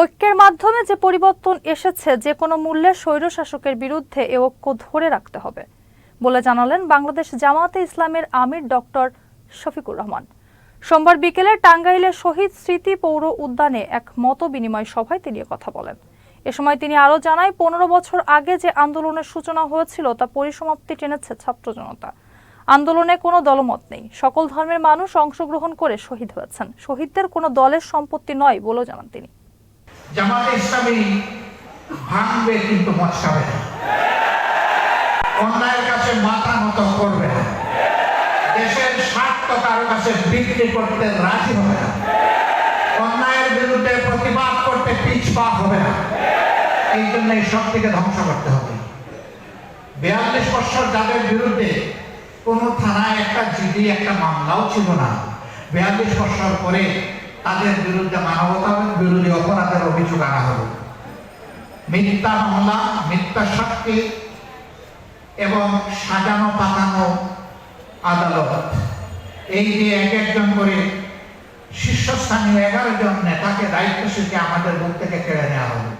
ঐক্যের মাধ্যমে যে পরিবর্তন এসেছে, যে কোনো মূল্যে স্বৈরশাসকের বিরুদ্ধে এ ঐক্য ধরে রাখতে হবে বলে জানালেন বাংলাদেশ জামাতে ইসলামের আমির ডক্টর শফিকুর রহমান। সোমবার বিকেলে টাঙ্গাইলের শহীদ স্মৃতি পৌর উদ্যানে এক মত বিনিময় সভায় তিনি কথা বলেন। এ সময় তিনি আরও জানায়, পনেরো বছর আগে যে আন্দোলনের সূচনা হয়েছিল তা পরিসমাপ্তি টেনেছে ছাত্র জনতা। আন্দোলনে কোনো দলমত নেই। সকল ধর্মের মানুষ অংশগ্রহণ করে শহীদ হয়েছেন। শহীদদের কোনো দলের সম্পত্তি নয় বলেও জানান তিনি। জামাতে ইসলামী ভাঙবে কিন্তু মচকাবে না। অন্যায়ের কাছে মাথা নত করবে না। দেশের স্বার্থ কারও কাছে বিক্রি করতে রাজি হবে না। অন্যায়ের বিরুদ্ধে প্রতিবাদ করতে পিছপা হবে না। এই জন্য এই শক্তিকে ধ্বংস করতে হবে। বিয়াল্লিশ বছর যাদের বিরুদ্ধে কোন থানায় একটা জিডি, একটা মামলাও ছিল না, বিয়াল্লিশ বছর পরে তাদের বিরুদ্ধে মানবতা বিরোধী অপরাধের অভিযোগ আনা হলো মিথ্যা মামলা মিথ্যা সাক্ষী এবং সাজানো পাতানো আদালত। এই যে এক একজন করে শীর্ষস্থানীয় এগারো জন নেতাকে দায়িত্বশীলকে আমাদের বুক থেকে কেড়ে নেওয়া হলো